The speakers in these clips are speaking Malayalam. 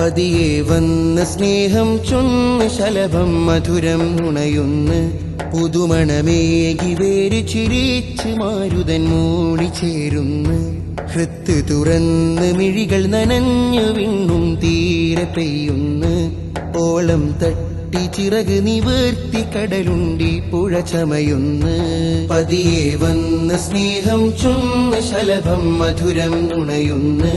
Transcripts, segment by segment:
പതിയെ വന്ന സ്നേഹം ചൊന്ന് ശലഭം മധുരം നുണയുന്ന് പുതുമണമേകി വേര് ചിരിച്ച് മാരുതൻ മൂളി ചേരുന്ന് ഹൃത്ത് തുറന്ന് മിഴികൾ നനഞ്ഞു വിണ്ണും തീരെ പെയ്യുന്ന് ഓളം തട്ടി ചിറക് നിവർത്തി കടലുണ്ടി പുഴ ചമയുന്ന്. പതിയെ വന്ന് സ്നേഹം ചുന്ന് ശലഭം മധുരം നുണയുന്ന്.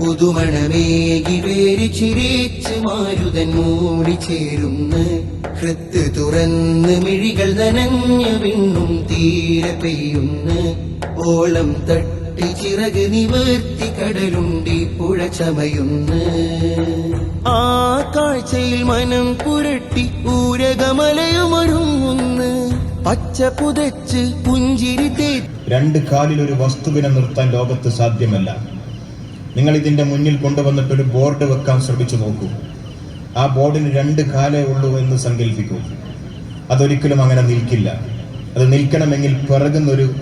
പുതുമണമേകി വേരി ചിരിച്ച് മാരുതൻ മൂടി ചേരുന്ന്. ഹൃത്ത് തുറന്ന് മിഴികൾ നനഞ്ഞു വിണ്ണും തീരെ പെയ്യുന്ന്. ഓളം തട്ടി ചിറക് നിവർത്തി കടലുണ്ടി പുഴ ചമയുന്ന്. ആ കാഴ്ചയിൽ മനം പുരട്ടി ഊരകമലയുമൊരുങ്ങുന്ന്. പച്ച പുതച്ച് പുഞ്ചിരി രണ്ട് കാലിൽ ഒരു വസ്തുവിനെ നിർത്താൻ ലോകത്ത് സാധ്യമല്ല. നിങ്ങൾ ഇതിന്റെ മുന്നിൽ കൊണ്ടുവന്നിട്ട് ഒരു ബോർഡ് വെക്കാൻ ശ്രമിച്ചു നോക്കൂ. ആ ബോർഡിന് രണ്ട് കാലേ ഉള്ളൂ എന്ന് സങ്കല്പിക്കൂ അതൊരിക്കലും അങ്ങനെ നിൽക്കില്ല. അത് നിൽക്കണമെങ്കിൽ പിറകുന്നൊരു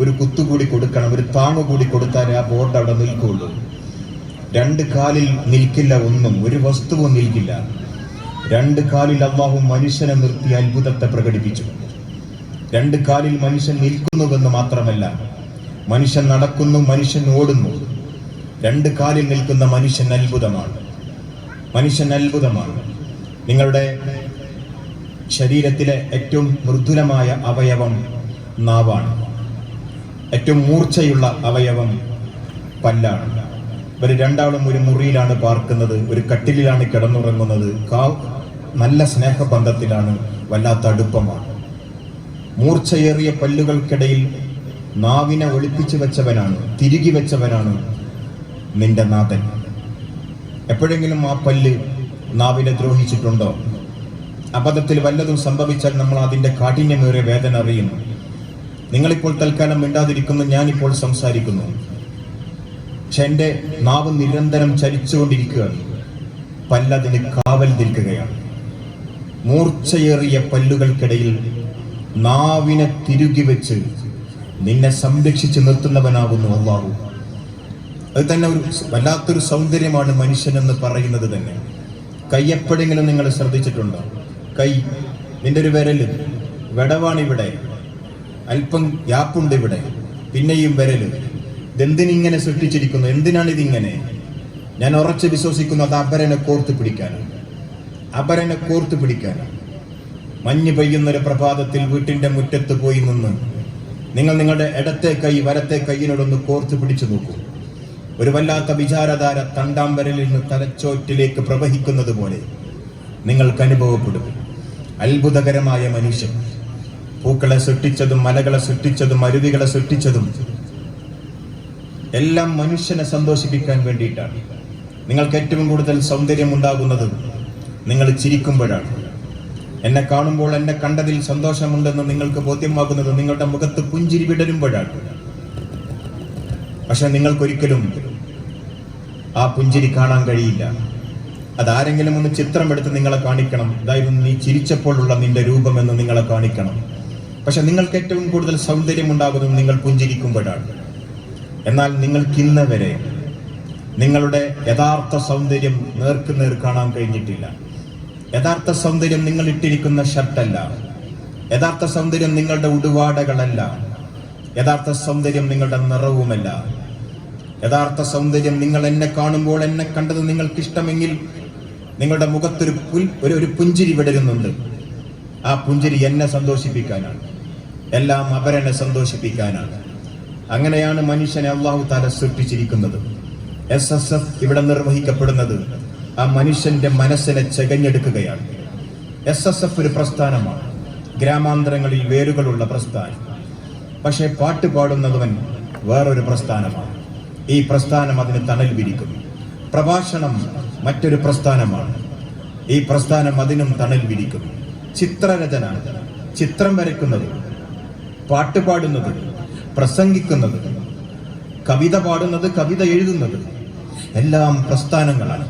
ഒരു കുത്തുകൂടി കൊടുക്കണം ഒരു താങ്ങ് കൂടി കൊടുത്താൽ ആ ബോർഡ് അവിടെ നിൽക്കുള്ളൂ. രണ്ട് കാലിൽ നിൽക്കില്ല ഒന്നും ഒരു വസ്തുവും നിൽക്കില്ല. രണ്ട് കാലിൽ അള്ളാഹു മനുഷ്യനെ നിർത്തി അത്ഭുതത്തെ പ്രകടിപ്പിച്ചു. രണ്ട് കാലിൽ മനുഷ്യൻ നിൽക്കുന്നുവെന്ന് മാത്രമല്ല മനുഷ്യൻ നടക്കുന്നു മനുഷ്യൻ ഓടുന്നു. രണ്ട് കാലിൽ നിൽക്കുന്ന മനുഷ്യൻ അത്ഭുതമാണ്. മനുഷ്യൻ അത്ഭുതമാണ്. നിങ്ങളുടെ ശരീരത്തിലെ ഏറ്റവും മൃദുലമായ അവയവം നാവാണ്. ഏറ്റവും മൂർച്ചയുള്ള അവയവം പല്ലാണ്. ഇവർ രണ്ടാളും ഒരു മുറിയിലാണ് പാർക്കുന്നത് ഒരു കട്ടിലിലാണ് കിടന്നുറങ്ങുന്നത്. കാ നല്ല സ്നേഹബന്ധത്തിലാണ് വല്ലാത്ത അടുപ്പമാണ്. മൂർച്ചയേറിയ പല്ലുകൾക്കിടയിൽ നാവിനെ ഒളിപ്പിച്ചു വെച്ചവനാണ് തിരുകി വെച്ചവനാണ് നിന്റെ നാഥൻ. എപ്പോഴെങ്കിലും ആ പല്ല് നാവിനെ ദ്രോഹിച്ചിട്ടുണ്ടോ? അബദ്ധത്തിൽ വല്ലതും സംഭവിച്ചാൽ നമ്മൾ അതിന്റെ കാഠിന്യമേറിയ വേദന അറിയുന്നു. നിങ്ങളിപ്പോൾ തൽക്കാലം മിണ്ടാതിരിക്കുന്നു ഞാനിപ്പോൾ സംസാരിക്കുന്നു. പക്ഷെ എന്റെ നാവ് നിരന്തരം ചരിച്ചുകൊണ്ടിരിക്കുകയാണ്. പല്ലതിന് കാവൽ നിൽക്കുകയാണ്. മൂർച്ചയേറിയ പല്ലുകൾക്കിടയിൽ നാവിനെ തിരുകി വെച്ച് നിന്നെ സംരക്ഷിച്ച് നിർത്തുന്നവനാകുന്നു അള്ളാഹു. അത് തന്നെ ഒരു വല്ലാത്തൊരു സൗന്ദര്യമാണ് മനുഷ്യൻ എന്ന് പറയുന്നത് തന്നെ. കൈ എപ്പോഴെങ്കിലും നിങ്ങൾ ശ്രദ്ധിച്ചിട്ടുണ്ടോ? കൈ നിന്റെ ഒരു വിരൽ വെടവാണിവിടെ. അല്പം ഗ്യാപ്പുണ്ട് ഇവിടെ. പിന്നെയും വരൽ. ഇതെന്തിനിങ്ങനെ സൃഷ്ടിച്ചിരിക്കുന്നു? എന്തിനാണ് ഇതിങ്ങനെ ഞാൻ ഉറച്ച് വിശ്വസിക്കുന്നു അത് അപരനെ കോർത്ത് പിടിക്കാനാണ്. അപരനെ കോർത്ത് പിടിക്കാനാണ്. മഞ്ഞ് പെയ്യുന്നൊരു പ്രഭാതത്തിൽ വീട്ടിന്റെ മുറ്റത്ത് പോയി നിന്ന് നിങ്ങൾ നിങ്ങളുടെ ഇടത്തെ കൈ വരത്തെ കൈയിനോടൊന്ന് കോർത്ത് പിടിച്ചു നോക്കൂ. ഒരു വല്ലാത്ത വിചാരധാര തണ്ടാമ്പരലിൽ നിന്ന് തലച്ചോറ്റിലേക്ക് പ്രവഹിക്കുന്നത് പോലെ നിങ്ങൾക്ക് അനുഭവപ്പെടും അത്ഭുതകരമായ മനുഷ്യൻ. പൂക്കളെ സൃഷ്ടിച്ചതും മലകളെ സൃഷ്ടിച്ചതും അരുവികളെ സൃഷ്ടിച്ചതും എല്ലാം മനുഷ്യനെ സന്തോഷിപ്പിക്കാൻ വേണ്ടിയിട്ടാണ്. നിങ്ങൾക്ക് ഏറ്റവും കൂടുതൽ സൗന്ദര്യം ഉണ്ടാകുന്നത് നിങ്ങൾ ചിരിക്കുമ്പോഴാണ്. എന്നെ കാണുമ്പോൾ എന്നെ കണ്ടതിൽ സന്തോഷമുണ്ടെന്ന് നിങ്ങൾക്ക് ബോധ്യമാകുന്നത് നിങ്ങളുടെ മുഖത്ത് പുഞ്ചിരി വിടരുമ്പോഴാണ്. പക്ഷെ നിങ്ങൾക്കൊരിക്കലും ആ പുഞ്ചിരി കാണാൻ കഴിയില്ല. അതാരെങ്കിലും ഒന്ന് ചിത്രം എടുത്ത് നിങ്ങളെ കാണിക്കണം. അതായത് നീ ചിരിച്ചപ്പോഴുള്ള നിന്റെ രൂപമെന്ന് നിങ്ങളെ കാണിക്കണം. പക്ഷെ നിങ്ങൾക്ക് ഏറ്റവും കൂടുതൽ സൗന്ദര്യം ഉണ്ടാകുന്നത് നിങ്ങൾ പുഞ്ചിരിക്കുമ്പോഴാണ്. എന്നാൽ നിങ്ങൾക്ക് ഇന്നവരെ നിങ്ങളുടെ യഥാർത്ഥ സൗന്ദര്യം നേർക്ക് നേർ കാണാൻ കഴിഞ്ഞിട്ടില്ല. യഥാർത്ഥ സൗന്ദര്യം നിങ്ങൾ ഇട്ടിരിക്കുന്ന ഷർട്ടല്ല. യഥാർത്ഥ സൗന്ദര്യം നിങ്ങളുടെ ഉടുവാടകളല്ല. യഥാർത്ഥ സൗന്ദര്യം നിങ്ങളുടെ നിറവുമല്ല. യഥാർത്ഥ സൗന്ദര്യം നിങ്ങൾ എന്നെ കാണുമ്പോൾ എന്നെ കണ്ടത് നിങ്ങൾക്ക് ഇഷ്ടമെങ്കിൽ നിങ്ങളുടെ മുഖത്തൊരു പുൽ ഒരു ഒരു പുഞ്ചിരി വിടരുന്നുണ്ട്. ആ പുഞ്ചിരി എന്നെ സന്തോഷിപ്പിക്കാനാണ്. എല്ലാം അവരനെ സന്തോഷിപ്പിക്കാനാണ്. അങ്ങനെയാണ് മനുഷ്യനെ അള്ളാഹു താല സൃഷ്ടിച്ചിരിക്കുന്നത്. എസ് എസ് എഫ് ഇവിടെ നിർവഹിക്കപ്പെടുന്നത് ആ മനുഷ്യന്റെ മനസ്സിനെ ചെകഞ്ഞെടുക്കുകയാണ്. എസ് എസ് എഫ് ഒരു പ്രസ്ഥാനമാണ്. ഗ്രാമാന്തരങ്ങളിൽ വേരുകളുള്ള പ്രസ്ഥാനം. പക്ഷേ പാട്ട് പാടുന്നവൻ വേറൊരു പ്രസ്ഥാനമാണ്. ഈ പ്രസ്ഥാനം അതിന് തണൽ വിരിക്കും പ്രഭാഷണം മറ്റൊരു പ്രസ്ഥാനമാണ്. ഈ പ്രസ്ഥാനം അതിനും തണൽ വിരിക്കും ചിത്രരചന. ചിത്രം വരയ്ക്കുന്നത് പാട്ട് പാടുന്നത് പ്രസംഗിക്കുന്നത് കവിത പാടുന്നത് കവിത എഴുതുന്നത് എല്ലാം പ്രസ്ഥാനങ്ങളാണ്.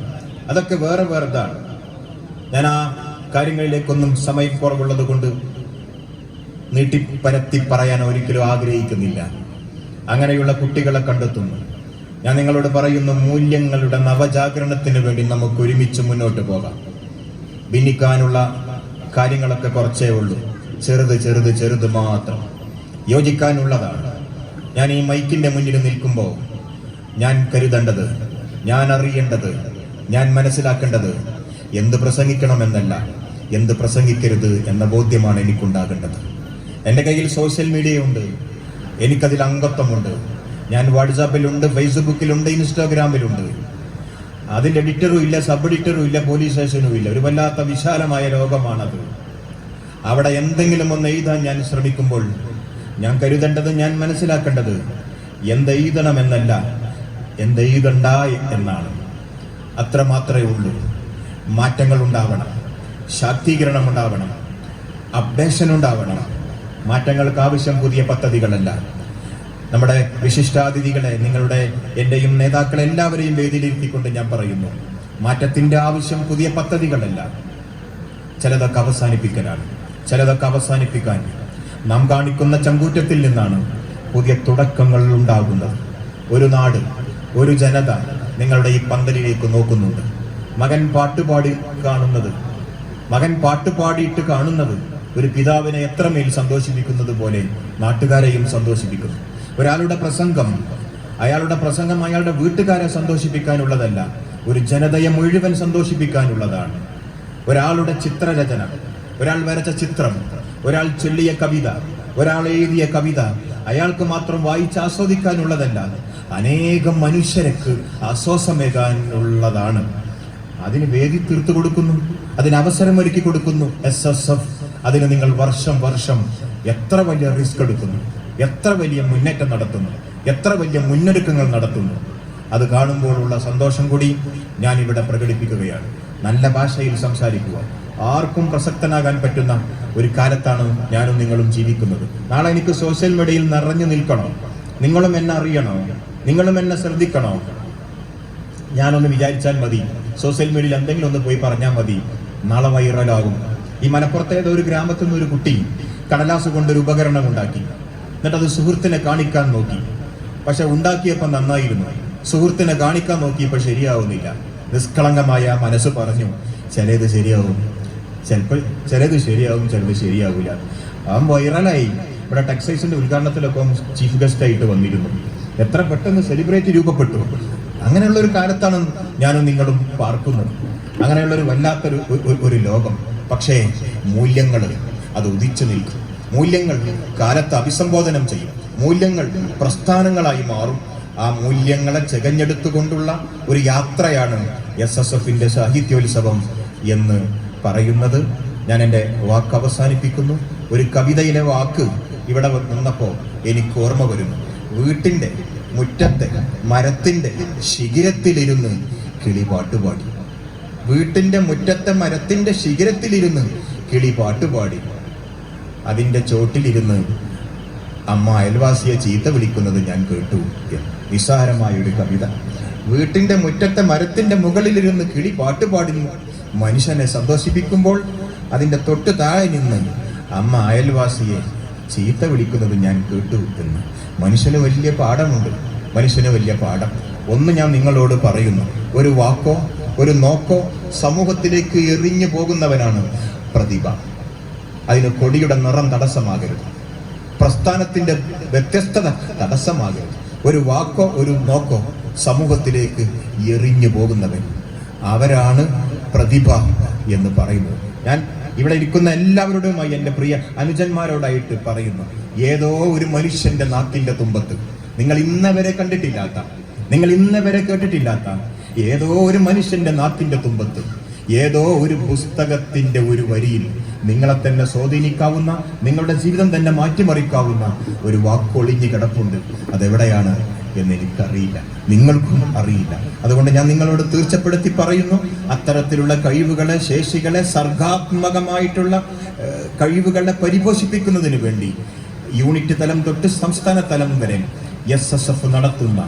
അതൊക്കെ വേറെ വേറെ ഇതാണ് ഞാൻ ആ കാര്യങ്ങളിലേക്കൊന്നും സമയക്കുറവുള്ളത് കൊണ്ട് നീട്ടിപ്പരത്തി പറയാൻ ഒരിക്കലും ആഗ്രഹിക്കുന്നില്ല. അങ്ങനെയുള്ള കുട്ടികളെ കണ്ടെത്തുന്നു ഞാൻ നിങ്ങളോട് പറയുന്ന മൂല്യങ്ങളുടെ നവജാഗരണത്തിന് വേണ്ടി നമുക്ക് ഒരുമിച്ച് മുന്നോട്ട് പോകാം. ഭിന്നിക്കാനുള്ള കാര്യങ്ങളൊക്കെ കുറച്ചേ ഉള്ളൂ. ചെറുത് ചെറുത് ചെറുത് മാത്രം. യോജിക്കാനുള്ളതാണ്. ഞാൻ ഈ മൈക്കിന്റെ മുന്നിൽ നിൽക്കുമ്പോൾ ഞാൻ കരുതേണ്ടത് ഞാൻ അറിയേണ്ടത് ഞാൻ മനസ്സിലാക്കേണ്ടത് എന്ത് പ്രസംഗിക്കണമെന്നല്ല എന്ത് പ്രസംഗിക്കരുത് എന്ന ബോധ്യമാണ് എനിക്കുണ്ടാകേണ്ടത്. എന്റെ കയ്യിൽ സോഷ്യൽ മീഡിയ ഉണ്ട് എനിക്കതിൽ അംഗത്വമുണ്ട്. ഞാൻ വാട്സാപ്പിലുണ്ട് ഫേസ്ബുക്കിലുണ്ട് ഇൻസ്റ്റാഗ്രാമിലുണ്ട്. അതിൽ എഡിറ്ററും ഇല്ല സബ് എഡിറ്ററും ഇല്ല പോലീസ് സ്റ്റേഷനും ഇല്ല. ഒരു വല്ലാത്ത വിശാലമായ ലോകമാണത് അവിടെ എന്തെങ്കിലും ഒന്ന് എഴുതാൻ ഞാൻ ശ്രമിക്കുമ്പോൾ ഞാൻ കരുതേണ്ടത് ഞാൻ മനസ്സിലാക്കേണ്ടത് എന്തെഴുതണമെന്നല്ല എന്തെഴുതണ്ട എന്നാണ്. അത്ര മാത്രമേ ഉള്ളൂ. മാറ്റങ്ങൾ ഉണ്ടാവണം ശാക്തീകരണം ഉണ്ടാവണം അപ്ഡേഷൻ ഉണ്ടാവണം മാറ്റങ്ങൾക്ക് ആവശ്യം പുതിയ പദ്ധതികളല്ല. നമ്മുടെ വിശിഷ്ടാതിഥികളെ നിങ്ങളുടെ എന്റെയും നേതാക്കളെ എല്ലാവരെയും വേദിയിലിരുത്തിക്കൊണ്ട് ഞാൻ പറയുന്നു മാറ്റത്തിന്റെ ആവശ്യം പുതിയ പദ്ധതികളല്ല. ചിലതൊക്കെ അവസാനിപ്പിക്കലാണ്. ചിലതൊക്കെ അവസാനിപ്പിക്കാൻ നാം കാണിക്കുന്ന ചങ്കൂറ്റത്തിൽ നിന്നാണ് പുതിയ തുടക്കങ്ങൾ ഉണ്ടാകുന്നത്. ഒരു നാട് ഒരു ജനത നിങ്ങളുടെ ഈ പന്തലിലേക്ക് നോക്കുന്നുണ്ട്. മകൻ പാട്ടുപാടി കാണുന്നത് മകൻ പാട്ടുപാടിയിട്ട് കാണുന്നത് ഒരു പിതാവിനെ എത്രമേൽ സന്തോഷിപ്പിക്കുന്നത് പോലെ നാട്ടുകാരെയും സന്തോഷിപ്പിക്കുന്നു. ഒരാളുടെ പ്രസംഗം അയാളുടെ പ്രസംഗം അയാളുടെ വീട്ടുകാരെ സന്തോഷിപ്പിക്കാനുള്ളതല്ല ഒരു ജനതയെ മുഴുവൻ സന്തോഷിപ്പിക്കാനുള്ളതാണ്. ഒരാളുടെ ചിത്രരചന ഒരാൾ വരച്ച ചിത്രം ഒരാൾ ചൊല്ലിയ കവിത ഒരാൾ എഴുതിയ കവിത അയാൾക്ക് മാത്രം വായിച്ച് ആസ്വദിക്കാനുള്ളതല്ല അനേകം മനുഷ്യർക്ക് ആശ്വാസമേകാനുള്ളതാണ്. അതിന് വേദി തീർത്തു കൊടുക്കുന്നു അതിന് അവസരം ഒരുക്കി കൊടുക്കുന്നു എസ് എസ് എഫ് അതിന് നിങ്ങൾ വർഷം വർഷം എത്ര വലിയ റിസ്ക് എടുക്കുന്നു എത്ര വലിയ മുന്നേറ്റം നടത്തുന്നു എത്ര വലിയ മുന്നൊരുക്കങ്ങൾ നടത്തുന്നു. അത് കാണുമ്പോഴുള്ള സന്തോഷം കൂടി ഞാൻ ഇവിടെ പ്രകടിപ്പിക്കുകയാണ്. നല്ല ഭാഷയിൽ സംസാരിക്കുക. ആർക്കും പ്രസക്തനാകാൻ പറ്റുന്ന ഒരു കാലത്താണ് ഞാനും നിങ്ങളും ജീവിക്കുന്നത്. നാളെ എനിക്ക് സോഷ്യൽ മീഡിയയിൽ നിറഞ്ഞു നിൽക്കണോ? നിങ്ങളും എന്നെ അറിയണോ? നിങ്ങളും എന്നെ ശ്രദ്ധിക്കണോ? ഞാനൊന്ന് വിചാരിച്ചാൽ മതി. സോഷ്യൽ മീഡിയയിൽ എന്തെങ്കിലും ഒന്ന് പോയി പറഞ്ഞാൽ മതി. നാളെ വൈറലാകും. ഈ മലപ്പുറത്തേത് ഒരു ഗ്രാമത്തിൽ നിന്ന് ഒരു കുട്ടി കടലാസ് കൊണ്ടൊരു ഉപകരണം ഉണ്ടാക്കി. എന്നിട്ട് അത് സുഹൃത്തിനെ കാണിക്കാൻ നോക്കി. പക്ഷെ ഉണ്ടാക്കിയപ്പോൾ നന്നായിരുന്നു. സുഹൃത്തിനെ കാണിക്കാൻ നോക്കിയപ്പോൾ ശരിയാവുന്നില്ല. നിഷ്കളങ്കമായ മനസ്സ് പറഞ്ഞു ചിലത് ശരിയാവും. ചിലപ്പോൾ ചിലത് ശരിയാകും ചിലത് ശരിയാകില്ല അവൻ വൈറലായി. ഇവിടെ ടെക്സൈസിന്റെ ഉദ്ഘാടനത്തിലൊക്കെ ചീഫ് ഗസ്റ്റ് ആയിട്ട് വന്നിരുന്നു. എത്ര പെട്ടെന്ന് സെലിബ്രേറ്റ് രൂപപ്പെട്ടു. അങ്ങനെയുള്ള ഒരു കാലത്താണ് ഞാനും നിങ്ങളും പാർക്കുന്നത്. അങ്ങനെയുള്ള ഒരു വല്ലാത്തൊരു ഒരു ലോകം. പക്ഷേ മൂല്യങ്ങൾ അത് ഉദിച്ചു നിൽക്കും. മൂല്യങ്ങൾ കാലത്ത് അഭിസംബോധനം ചെയ്യും. മൂല്യങ്ങൾ പ്രസ്ഥാനങ്ങളായി മാറും. ആ മൂല്യങ്ങളെ ചെകഞ്ഞെടുത്തുകൊണ്ടുള്ള ഒരു യാത്രയാണ് എസ് എസ് എഫിന്റെ സാഹിത്യോത്സവം എന്ന് പറയുന്നത് ഞാൻ എന്റെ വാക്ക് അവസാനിപ്പിക്കുന്നു ഒരു കവിതയിലെ വാക്ക് ഇവിടെ നിന്നപ്പോൾ എനിക്ക് ഓർമ്മ വരുന്നു. വീട്ടിന്റെ മുറ്റത്തെ മരത്തിന്റെ ശിഖിരത്തിലിരുന്ന് കിളി പാട്ടുപാടി വീട്ടിന്റെ മുറ്റത്തെ മരത്തിന്റെ ശിഖിരത്തിലിരുന്ന് കിളി പാട്ടുപാടി അതിന്റെ ചോട്ടിലിരുന്ന് അമ്മ അയൽവാസിയെ ചീത്ത വിളിക്കുന്നത് ഞാൻ കേട്ടു എന്ന്. നിസ്സാരമായ ഒരു കവിത. വീട്ടിന്റെ മുറ്റത്തെ മരത്തിന്റെ മുകളിലിരുന്ന് കിളി പാട്ടുപാടുന്നു മനുഷ്യനെ സന്തോഷിപ്പിക്കുമ്പോൾ അതിന്റെ തൊട്ട് താഴെ നിന്ന് അമ്മ അയൽവാസിയെ ചീത്ത വിളിക്കുന്നത് ഞാൻ കേട്ടു എന്ന്. മനുഷ്യന് വലിയ പാഠമുണ്ട്. മനുഷ്യന് വലിയ പാഠം. ഒന്ന് ഞാൻ നിങ്ങളോട് പറയുന്നു. ഒരു വാക്കോ ഒരു നോക്കോ സമൂഹത്തിലേക്ക് എറിഞ്ഞു പോകുന്നവനാണ് പ്രതിഭ. അതിന് കൊടിയുടെ നിറം തടസ്സമാകരുത്. പ്രസ്ഥാനത്തിന്റെ വ്യത്യസ്തത തടസ്സമാകരുത്. ഒരു വാക്കോ ഒരു നോക്കോ സമൂഹത്തിലേക്ക് എറിഞ്ഞു പോകുന്നവൻ. അവരാണ് പ്രതിഭ എന്ന് പറയുന്നത് ഞാൻ ഇവിടെ ഇരിക്കുന്ന എല്ലാവരോടുമായി എന്റെ പ്രിയ അനുജന്മാരോടായിട്ട് പറയുന്നു. ഏതോ ഒരു മനുഷ്യന്റെ നാക്കിന്റെ തുമ്പത്ത്. നിങ്ങൾ ഇന്നവരെ കണ്ടിട്ടില്ലാത്ത നിങ്ങൾ ഇന്നവരെ കേട്ടിട്ടില്ലാത്ത ഏതോ ഒരു മനുഷ്യന്റെ നാക്കിന്റെ തുമ്പത്ത് ഏതോ ഒരു പുസ്തകത്തിന്റെ ഒരു വരിയിൽ നിങ്ങളെ തന്നെ സ്വാധീനിക്കാവുന്ന നിങ്ങളുടെ ജീവിതം തന്നെ മാറ്റിമറിക്കാവുന്ന ഒരു വാക്കൊളിഞ്ഞ് കിടപ്പുണ്ട്. അതെവിടെയാണ്? എന്ന് എനിക്കറിയില്ല നിങ്ങൾക്കും അറിയില്ല. അതുകൊണ്ട് ഞാൻ നിങ്ങളോട് തീർച്ചപ്പെടുത്തി പറയുന്നു അത്തരത്തിലുള്ള കഴിവുകളെ ശേഷികളെ സർഗാത്മകമായിട്ടുള്ള കഴിവുകളെ പരിപോഷിപ്പിക്കുന്നതിന് വേണ്ടി യൂണിറ്റ് തലം തൊട്ട് സംസ്ഥാന തലം വരെ എസ് എസ് എഫ് നടത്തുന്ന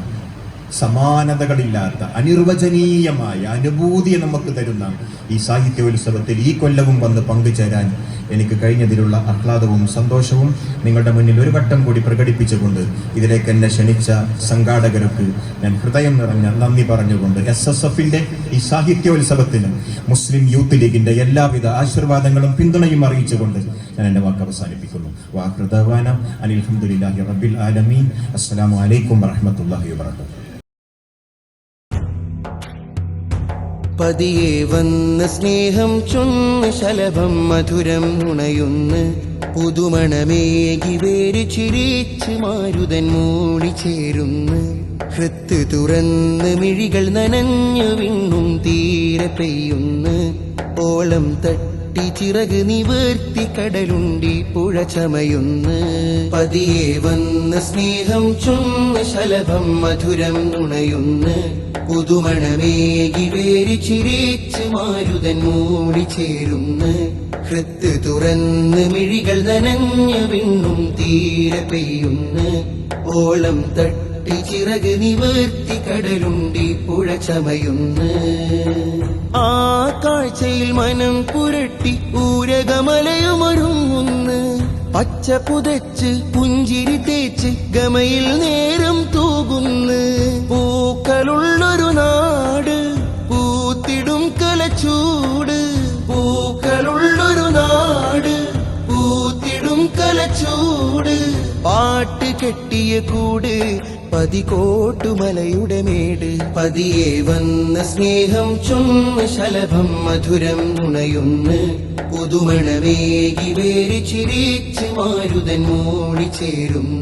സമാനതകളില്ലാത്ത അനിർവചനീയമായ അനുഭൂതി നമുക്ക് തരുന്ന ഈ സാഹിത്യോത്സവത്തിൽ ഈ കൊല്ലവും വന്ന് പങ്കുചേരാൻ എനിക്ക് കഴിഞ്ഞതിലുള്ള ആഹ്ലാദവും സന്തോഷവും നിങ്ങളുടെ മുന്നിൽ ഒരു വട്ടം കൂടി പ്രകടിപ്പിച്ചുകൊണ്ട് ഇതിലേക്ക് എന്നെ ക്ഷണിച്ച സംഘാടകർക്ക് ഞാൻ ഹൃദയം നിറഞ്ഞ നന്ദി പറഞ്ഞുകൊണ്ട് എസ് എസ് എഫിന്റെ ഈ സാഹിത്യോത്സവത്തിന് മുസ്ലിം യൂത്ത് ലീഗിന്റെ എല്ലാവിധ ആശീർവാദങ്ങളും പിന്തുണയും അറിയിച്ചുകൊണ്ട് ഞാൻ എന്റെ വാക്ക് അവസാനിപ്പിക്കുന്നു. വാഹൃതവാനം അനിൽഹമുല്ലാഹി റബ്ബിൽ ആലമീൻ. അസ്സലാമു അലൈക്കും വറഹ്മത്തുള്ളാഹി വബറകാതുഹു. പതിയെ വന്ന് സ്നേഹം ചൊന്ന് ശലഭം മധുരം നുണയുന്ന് പുതുമണമേകി വേര് ചിരിച്ച് മാരുതൻ മൂടി ചേരുന്ന്. ഹൃത്ത് തുറന്ന് മിഴികൾ നനഞ്ഞു വിണ്ണും തീരെ പെയ്യുന്ന്. ഓളം തട്ടി ചിറക് നിവർത്തി കടലുണ്ടി പുഴ ചമയുന്ന്. പതിയെ വന്ന് സ്നേഹം ചുമ്മ ശലഭം മധുരം നുണയുന്ന്. പുതുമണമേകി വേരി ചിരിച്ച് മാരുതൻ മൂടി ചേരുന്ന്. ഹൃത്ത് തുറന്ന് മിഴികൾ നനഞ്ഞു വിണ്ണും തീരെ പെയ്യുന്ന്. ഓളം തട്ടി ചിറക് നിവർത്തി കടലുണ്ടി പുഴ ചമയുന്ന്. ആ കാഴ്ചയിൽ മനം പുരട്ടി ഊരകമലയുമൊരുങ്ങുന്ന്. പച്ച പുതച്ച് പുഞ്ചിരി തേച്ച് ഗമയിൽ നേരം തൂകുന്ന്. പൂക്കളുള്ളൊരു നാട് പൂത്തിടും കലച്ചൂട് പൂക്കളുള്ളൊരു നാട് പൂത്തിടും കലച്ചൂട് പാട്ട് കെട്ടിയ കൂട് പതികോട്ടുമലയുടെ മേട്. പതിയെ വന്ന സ്നേഹം ചൊന്ന് ശലഭം മധുരം നുണയുന്ന്. പുതുമണമേകി വേരി ചിരിച്ച് മാരുതൻ മൂടി ചേരും.